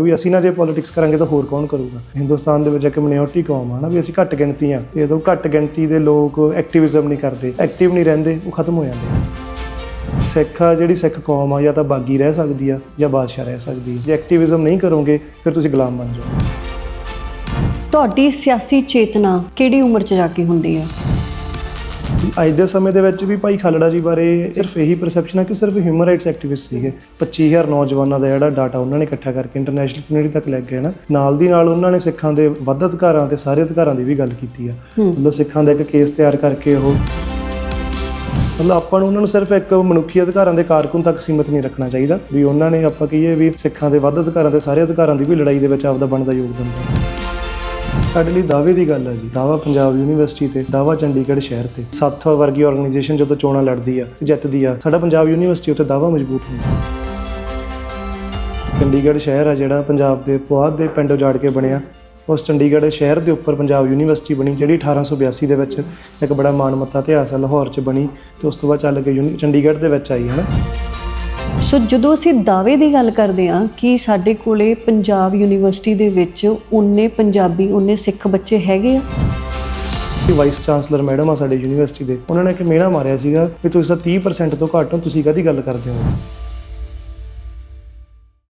ਵੀ ਅਸੀਂ ਨਾ ਜੇ ਪੋਲਿਟਿਕਸ ਕਰਾਂਗੇ ਤਾਂ ਹੋਰ ਕੌਣ ਕਰੂਗਾ? ਹਿੰਦੁਸਤਾਨ ਦੇ ਵਿੱਚ ਇੱਕ ਮਿਨੋਰਟੀ ਕੌਮ ਆ ਨਾ, ਵੀ ਅਸੀਂ ਘੱਟ ਗਿਣਤੀ ਆ ਤੇ ਜਦੋਂ ਘੱਟ ਗਿਣਤੀ ਦੇ ਲੋਕ ਐਕਟਿਵਿਜ਼ਮ ਨਹੀਂ ਕਰਦੇ ਐਕਟਿਵ ਨਹੀਂ ਰਹਿੰਦੇ, ਉਹ ਖਤਮ ਹੋ ਜਾਂਦੇ ਆ। ਸਿੱਖ ਆ, ਜਿਹੜੀ ਸਿੱਖ ਕੌਮ ਆ, ਜਾਂ ਤਾਂ ਬਾਗੀ ਰਹਿ ਸਕਦੀ ਆ, ਜਾਂ ਬਾਦਸ਼ਾਹ ਰਹਿ ਸਕਦੀ ਜੇ ਐਕਟਿਵਿਜ਼ਮ ਨਹੀਂ ਕਰੋਗੇ, ਫਿਰ ਤੁਸੀਂ ਗੁਲਾਮ ਬਣ ਜਾਓਗੇ। ਤੁਹਾਡੀ ਸਿਆਸੀ ਚੇਤਨਾ ਕਿਹੜੀ ਉਮਰ 'ਚ ਜਾ ਕੇ ਹੁੰਦੀ ਹੈ ਅੱਜ ਦੇ ਸਮੇਂ ਦੇ ਵਿੱਚ ਵੀ ਭਾਈ ਖਾਲੜਾ ਜੀ ਬਾਰੇ ਸਿਰਫ ਇਹੀ ਪਰਸੈਪਸ਼ਨ ਹੈ ਕਿ ਸਿਰਫ ਹਿਊਮਨ ਰਾਈਟਸ ਐਕਟਿਵਿਸਟ ਸੀਗੇ। 25000 ਨੌਜਵਾਨਾਂ ਦਾ ਜਿਹੜਾ ਡਾਟਾ ਉਹਨਾਂ ਨੇ ਇਕੱਠਾ ਕਰਕੇ ਇੰਟਰਨੈਸ਼ਨਲ ਕਮਿਊਨਿਟੀ ਤੱਕ ਲੈ ਗਏ ਨਾ ਨਾਲ ਦੀ ਨਾਲ ਉਹਨਾਂ ਨੇ ਸਿੱਖਾਂ ਦੇ ਵੱਧ ਅਧਿਕਾਰਾਂ ਤੇ ਸਾਰੇ ਅਧਿਕਾਰਾਂ ਦੀ ਵੀ ਗੱਲ ਕੀਤੀ ਆ। ਮਤਲਬ ਸਿੱਖਾਂ ਦਾ ਇੱਕ ਕੇਸ ਤਿਆਰ ਕਰਕੇ ਉਹ ਮਤਲਬ ਆਪਾਂ ਨੂੰ ਉਹਨਾਂ ਨੂੰ ਸਿਰਫ ਇੱਕ ਮਨੁੱਖੀ ਅਧਿਕਾਰਾਂ ਦੇ ਕਾਰਕੁਨ ਤੱਕ ਸੀਮਿਤ ਨਹੀਂ ਰੱਖਣਾ ਚਾਹੀਦਾ। ਵੀ ਉਹਨਾਂ ਨੇ ਆਪਾਂ ਕਹੀਏ ਵੀ ਸਿੱਖਾਂ ਦੇ ਵੱਧ ਅਧਿਕਾਰਾਂ ਤੇ ਸਾਰੇ ਅਧਿਕਾਰਾਂ ਦੀ ਵੀ ਲੜਾਈ ਦੇ ਵਿੱਚ ਆਪਦਾ ਬਣਦਾ ਯੋਗਦਾਨ ਦਿੱਤਾ ਸਾਡੇ ਲਈ ਦਾਅਵੇ ਦੀ ਗੱਲ ਹੈ ਜੀ। ਦਾਵਾ ਪੰਜਾਬ ਯੂਨੀਵਰਸਿਟੀ ਤੇ ਦਾਵਾ ਚੰਡੀਗੜ੍ਹ ਸ਼ਹਿਰ ਤੇ। ਸੱਤ ਵਰਗੀ ਆਰਗੇਨਾਈਜੇਸ਼ਨ ਜਦੋਂ ਚੋਣਾਂ ਲੜਦੀ ਆ, ਜਿੱਤਦੀ ਆ, ਸਾਡਾ ਪੰਜਾਬ ਯੂਨੀਵਰਸਿਟੀ ਉੱਤੇ ਦਾਵਾ ਮਜ਼ਬੂਤ ਹੁੰਦਾ। ਚੰਡੀਗੜ੍ਹ ਸ਼ਹਿਰ ਆ ਜਿਹੜਾ ਪੰਜਾਬ ਦੇ ਪੁਆਧ ਦੇ ਪਿੰਡ ਉਜਾੜ ਕੇ ਬਣਿਆ। ਉਸ ਚੰਡੀਗੜ੍ਹ ਸ਼ਹਿਰ ਦੇ ਉੱਪਰ ਪੰਜਾਬ ਯੂਨੀਵਰਸਿਟੀ ਬਣੀ, ਜਿਹੜੀ 1882 ਦੇ ਵਿੱਚ ਇੱਕ ਬੜਾ ਮਾਣਮੱਤਾ ਇਤਿਹਾਸ ਹੈ ਲਾਹੌਰ 'ਚ ਬਣੀ ਤੇ ਉਸ ਤੋਂ ਬਾਅਦ ਚੱਲ ਕੇ ਯੂਨੀ ਚੰਡੀਗੜ੍ਹ ਦੇ ਵਿੱਚ ਆਈ ਹੈ ਨਾ ਸੋ ਜਦੋਂ ਅਸੀਂ ਦਾਅਵੇ ਦੀ ਗੱਲ ਕਰਦੇ ਹਾਂ ਕਿ ਸਾਡੇ ਕੋਲੇ ਪੰਜਾਬ ਯੂਨੀਵਰਸਿਟੀ ਦੇ ਵਿੱਚ ਉਨੇ ਪੰਜਾਬੀ ਉਨੇ ਸਿੱਖ ਬੱਚੇ ਹੈਗੇ ਆ। ਵਾਈਸ ਚਾਂਸਲਰ ਮੈਡਮ ਆ ਸਾਡੇ ਯੂਨੀਵਰਸਿਟੀ ਦੇ, ਉਹਨਾਂ ਨੇ ਇੱਕ ਮੇਣਾ ਮਾਰਿਆ ਸੀਗਾ ਵੀ ਤੁਸੀਂ ਤਾਂ 30% ਤੋਂ ਘੱਟ ਹੋ, ਤੁਸੀਂ ਕਾਹਦੀ ਗੱਲ ਕਰਦੇ ਹੋ?